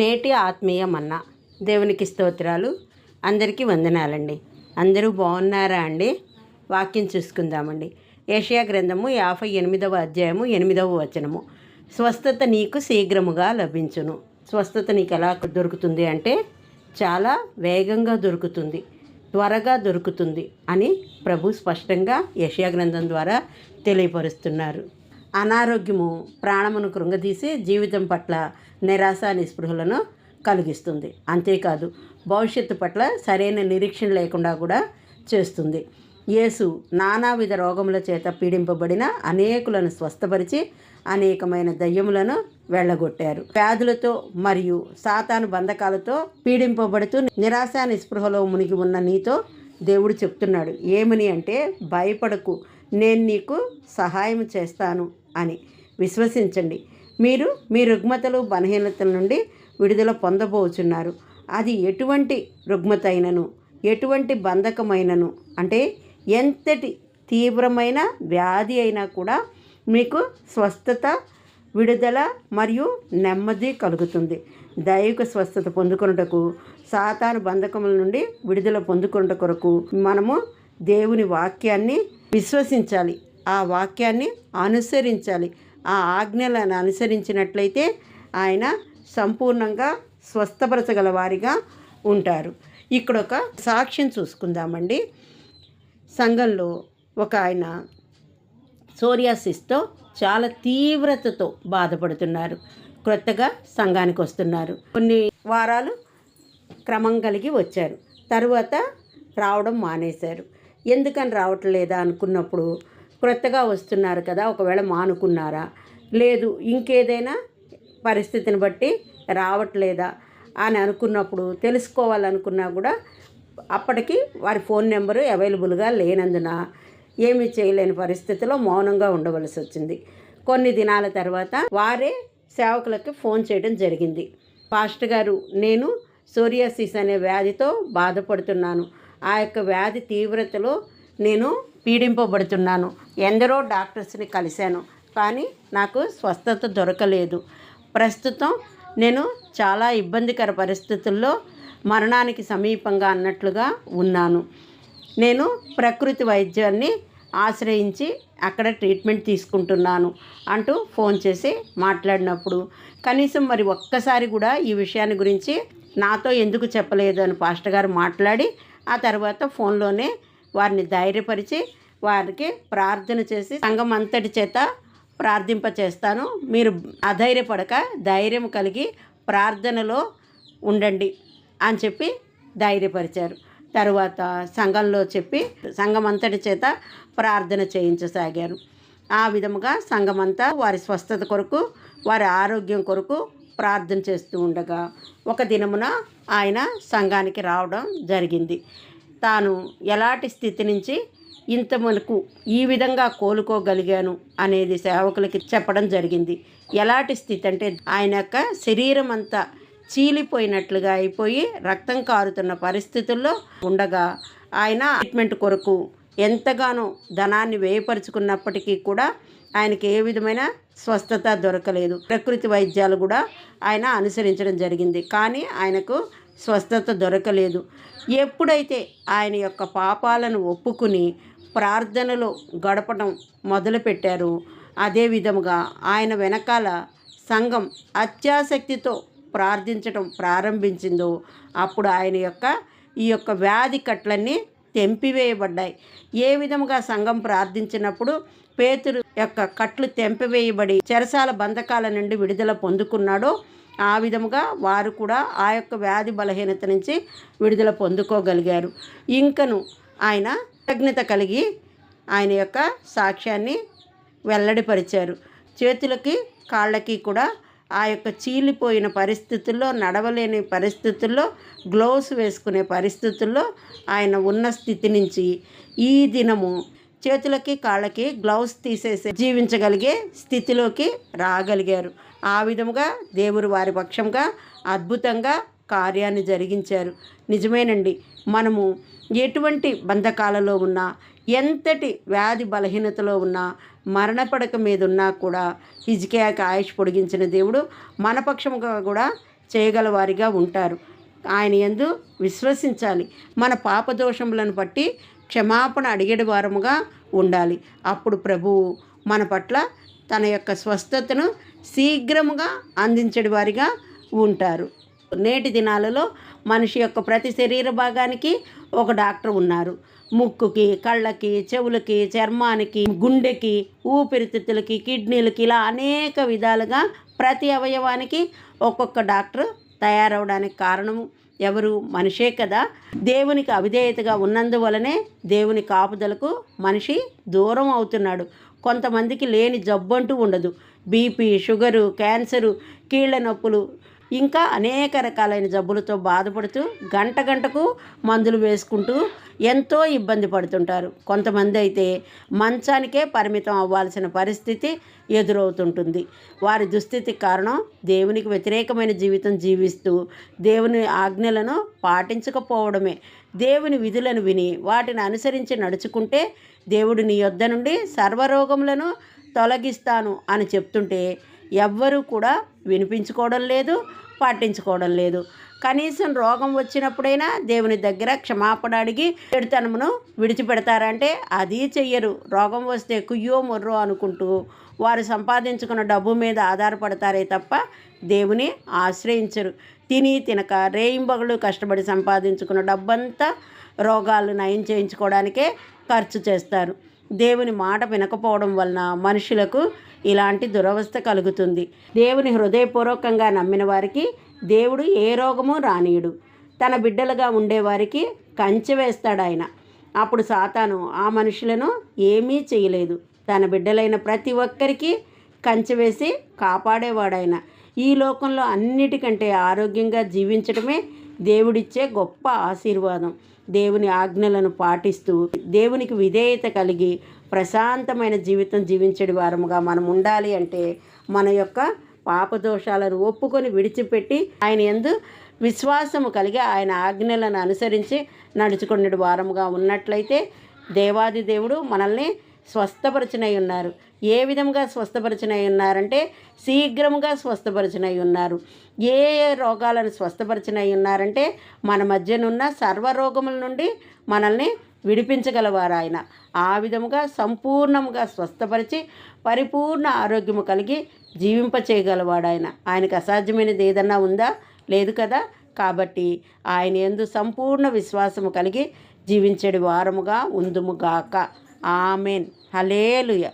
నేటి ఆత్మీయ మన్న దేవునికి స్తోత్రాలు. అందరికీ వందనాలండి. అందరూ బాగున్నారా అండి? వాక్యం చూసుకుందామండి. ఏషియా గ్రంథము యాభై ఎనిమిదవ అధ్యాయము ఎనిమిదవ వచనము. స్వస్థత నీకు శీఘ్రముగా లభించును. స్వస్థత నీకు ఎలా దొరుకుతుంది అంటే చాలా వేగంగా దొరుకుతుంది త్వరగా దొరుకుతుంది అని ప్రభు స్పష్టంగా యషయా గ్రంథం ద్వారా తెలియపరుస్తున్నారు. అనారోగ్యము ప్రాణమును కృంగదీసి జీవితం పట్ల నిరాశ నిస్పృహలను కలిగిస్తుంది. అంతేకాదు భవిష్యత్తు పట్ల సరైన నిరీక్షణ లేకుండా కూడా చేస్తుంది. యేసు నానావిధ రోగముల చేత పీడింపబడిన అనేకులను స్వస్థపరిచి అనేకమైన దయ్యములను వెళ్ళగొట్టారు. వ్యాధులతో మరియు సాతాను బంధకాలతో పీడింపబడుతూ నిరాశ నిస్పృహలో మునిగి ఉన్న నీతో దేవుడు చెప్తున్నాడు ఏమని అంటే భయపడకు నేను నీకు సహాయం చేస్తాను అని. విశ్వసించండి. మీరు మీ రుగ్మతలు బలహీనతల నుండి విడుదల పొందబోచున్నారు. అది ఎటువంటి రుగ్మత అయినను ఎటువంటి బంధకమైనను? అంటే ఎంతటి తీవ్రమైన వ్యాధి అయినా కూడా మీకు స్వస్థత విడుదల మరియు నెమ్మది కలుగుతుంది. దైవిక స్వస్థత పొందుకొనుటకు సాతాను బంధకముల నుండి విడుదల పొందుకొనుట కొరకు మనము దేవుని వాక్యాన్ని విశ్వసించాలి. ఆ వాక్యాన్ని అనుసరించాలి. ఆ ఆజ్ఞలను అనుసరించినట్లయితే ఆయన సంపూర్ణంగా స్వస్థపరచగల వారిగా ఉంటారు. ఇక్కడ ఒక సాక్ష్యం చూసుకుందామండి. సంఘంలో ఒక ఆయన సోరియాసిస్తో చాలా తీవ్రతతో బాధపడుతున్నారు. క్రొత్తగా సంఘానికి వస్తున్నారు. కొన్ని వారాలు క్రమం కలిగి వచ్చారు. తర్వాత రావడం మానేశారు. ఎందుకని రావట్లేదా అనుకున్నప్పుడు క్రొత్తగా వస్తున్నారు కదా ఒకవేళ మానుకున్నారా? లేదు ఇంకేదైనా పరిస్థితిని బట్టి రావట్లేదా అని అనుకున్నప్పుడు తెలుసుకోవాలనుకున్నా కూడా అప్పటికి వారి ఫోన్ నెంబరు అవైలబుల్గా లేనందున ఏమీ చేయలేని పరిస్థితిలో మౌనంగా ఉండవలసి వచ్చింది. కొన్ని దినాల తర్వాత వారే సేవకులకి ఫోన్ చేయడం జరిగింది. పాస్టర్ గారు నేను సోరియాసిస్ అనే వ్యాధితో బాధపడుతున్నాను. ఆ యొక్క వ్యాధి తీవ్రతలో నేను పీడింపబడుతున్నాను. ఎందరో డాక్టర్స్ని కలిశాను కానీ నాకు స్వస్థత దొరకలేదు. ప్రస్తుతం నేను చాలా ఇబ్బందికర పరిస్థితుల్లో మరణానికి సమీపంగా అన్నట్లుగా ఉన్నాను. నేను ప్రకృతి వైద్యాన్ని ఆశ్రయించి అక్కడ ట్రీట్మెంట్ తీసుకుంటున్నాను అంటూ ఫోన్ చేసి మాట్లాడినప్పుడు కనీసం మరి ఒక్కసారి కూడా ఈ విషయాన్ని గురించి నాతో ఎందుకు చెప్పలేదు అని పాస్టర్ గారు మాట్లాడి ఆ తర్వాత ఫోన్లోనే వారిని ధైర్యపరిచి వారికి ప్రార్థన చేసి సంఘం అంతటి చేత ప్రార్థింప చేస్తాను మీరు అధైర్యపడక ధైర్యం కలిగి ప్రార్థనలో ఉండండి అని చెప్పి ధైర్యపరిచారు. తరువాత సంఘంలో చెప్పి సంఘం అంతటి చేత ప్రార్థన చేయించసాగారు. ఆ విధముగా సంఘమంతా వారి స్వస్థత కొరకు వారి ఆరోగ్యం కొరకు ప్రార్థన చేస్తూ ఉండగా ఒక దినమున ఆయన సంఘానికి రావడం జరిగింది. తాను ఎలాంటి స్థితి నుంచి ఇంత మనకు ఈ విధంగా కోలుకోగలిగాను అనేది సేవకులకి చెప్పడం జరిగింది. ఎలాంటి స్థితి అంటే ఆయన యొక్క శరీరం అంతా చీలిపోయినట్లుగా అయిపోయి రక్తం కారుతున్న పరిస్థితుల్లో ఉండగా ఆయన ట్రీట్మెంట్ కొరకు ఎంతగానో ధనాన్ని వేయపరుచుకున్నప్పటికీ కూడా ఆయనకి ఏ విధమైన స్వస్థత దొరకలేదు. ప్రకృతి వైద్యాలు కూడా ఆయన అనుసరించడం జరిగింది. కానీ ఆయనకు స్వస్థత దొరకలేదు. ఎప్పుడైతే ఆయన యొక్క పాపాలను ఒప్పుకుని ప్రార్థనలో గడపడం మొదలుపెట్టారు అదే విధముగా ఆయన వెనకాల సంఘం అత్యాసక్తితో ప్రార్థించడం ప్రారంభించిందో అప్పుడు ఆయన యొక్క ఈ యొక్క వ్యాధి కట్లన్నీ తెంపివేయబడ్డాయి. ఏ విధముగా సంఘం ప్రార్థించినప్పుడు పేతురు యొక్క కట్లు తెంపివేయబడి చెరసాల బంధకాల నుండి విడుదల పొందుకున్నాడో ఆ విధముగా వారు కూడా ఆ యొక్క వ్యాధి బలహీనత నుంచి విడుదల పొందుకోగలిగారు. ఇంకను ఆయన కృతజ్ఞత కలిగి ఆయన యొక్క సాక్ష్యాన్ని వెల్లడిపరిచారు. చేతులకి కాళ్ళకి కూడా ఆ యొక్క చీలిపోయిన పరిస్థితుల్లో నడవలేని పరిస్థితుల్లో గ్లోవ్స్ వేసుకునే పరిస్థితుల్లో ఆయన ఉన్న స్థితి నుంచి ఈ దినము చేతులకి కాళ్ళకి గ్లౌస్ తీసేసి జీవించగలిగే స్థితిలోకి రాగలిగారు. ఆ విధముగా దేవుడు వారి పక్షంగా అద్భుతంగా కార్యాన్ని జరిగించారు. నిజమేనండి మనము ఎటువంటి బంధకాలలో ఉన్నా ఎంతటి వ్యాధి బలహీనతలో ఉన్నా మరణపడక మీద ఉన్నా కూడా హిజ్కియాకి ఆయుష్ పొడిగించిన దేవుడు మన పక్షముగా కూడా చేయగలవారిగా ఉంటారు. ఆయన ఎందు విశ్వసించాలి. మన పాపదోషములను బట్టి క్షమాపణ అడిగేడు వారముగా ఉండాలి. అప్పుడు ప్రభువు మన పట్ల తన యొక్క స్వస్థతను శీఘ్రముగా అందించడి వారిగా ఉంటారు. నేటి దినాలలో మనిషి యొక్క ప్రతి శరీర భాగానికి ఒక డాక్టర్ ఉన్నారు. ముక్కుకి కళ్ళకి చెవులకి చర్మానికి గుండెకి ఊపిరితిత్తులకి కిడ్నీలకి ఇలా అనేక విధాలుగా ప్రతి అవయవానికి ఒక్కొక్క డాక్టర్ తయారవడానికి కారణము. ఎవరు మనిషే కదా. దేవునికి అవిధేయతగా ఉన్నందువలనే దేవుని కాపుదలకు మనిషి దూరం అవుతున్నాడు. కొంతమందికి లేని జబ్బు అంటూ ఉండదు. బీపీ షుగరు క్యాన్సరు కీళ్ళ నొప్పులు ఇంకా అనేక రకాలైన జబ్బులతో బాధపడుతూ గంట గంటకు మందులు వేసుకుంటూ ఎంతో ఇబ్బంది పడుతుంటారు. కొంతమంది అయితే మంచానికే పరిమితం అవ్వాల్సిన పరిస్థితి ఎదురవుతుంటుంది. వారి దుస్థితికి కారణం దేవునికి వ్యతిరేకమైన జీవితం జీవిస్తూ దేవుని ఆజ్ఞలను పాటించకపోవడమే. దేవుని విధులను విని వాటిని అనుసరించి నడుచుకుంటే దేవుడు నీ యొద్ద నుండి సర్వరోగములను తొలగిస్తాను అని చెప్తుంటే ఎవ్వరూ కూడా వినిపించుకోవడం లేదు పాటించుకోవడం లేదు. కనీసం రోగం వచ్చినప్పుడైనా దేవుని దగ్గర క్షమాపణ అడిగి చెడుతనమును విడిచిపెడతారంటే అది చెయ్యరు. రోగం వస్తే కుయ్యో మొర్రో అనుకుంటూ వారు సంపాదించుకున్న డబ్బు మీద ఆధారపడతారే తప్ప దేవుని ఆశ్రయించరు. తిని తినక రేయింబగలు కష్టపడి సంపాదించుకున్న డబ్బంతా రోగాలు నయం చేయించుకోవడానికే ఖర్చు చేస్తారు. దేవుని మాట వినకపోవడం వలన మనుషులకు ఇలాంటి దురవస్థ కలుగుతుంది. దేవుని హృదయపూర్వకంగా నమ్మిన వారికి దేవుడు ఏ రోగము రానీయుడు. తన బిడ్డలుగా ఉండేవారికి కంచె వేస్తాడు ఆయన అప్పుడు సాతాను ఆ మనుషులను ఏమీ చేయలేదు. తన బిడ్డలైన ప్రతి ఒక్కరికి కంచె వేసి కాపాడేవాడాయన. ఈ లోకంలో అన్నిటికంటే ఆరోగ్యంగా జీవించడమే దేవుడిచ్చే గొప్ప ఆశీర్వాదం. దేవుని ఆజ్ఞలను పాటిస్తూ దేవునికి విధేయత కలిగి ప్రశాంతమైన జీవితం జీవించడి వారముగా మనం ఉండాలి అంటే మన యొక్క పాపదోషాలను ఒప్పుకొని విడిచిపెట్టి ఆయన ఎందు విశ్వాసము కలిగి ఆయన ఆజ్ఞలను అనుసరించి నడుచుకునే వారముగా ఉన్నట్లయితే దేవాది దేవుడు మనల్ని స్వస్థపరచనై ఉన్నారు. ఏ విధముగా స్వస్థపరచనై ఉన్నారంటే శీఘ్రముగా స్వస్థపరచనై ఉన్నారు ఏ ఏ రోగాలను స్వస్థపరచనై ఉన్నారంటే మన మధ్యనున్న సర్వరోగముల నుండి మనల్ని విడిపించగలవారు ఆయన ఆ విధముగా సంపూర్ణముగా స్వస్థపరిచి పరిపూర్ణ ఆరోగ్యము కలిగి జీవింపచేయగలవాడు ఆయన ఆయనకు అసాధ్యమైనది ఏదన్నా ఉందా? లేదు కదా? కాబట్టి ఆయన ఎందు సంపూర్ణ విశ్వాసము కలిగి జీవించడి వారముగా ఉందుముగాక ఆమెన్. హలేలుయ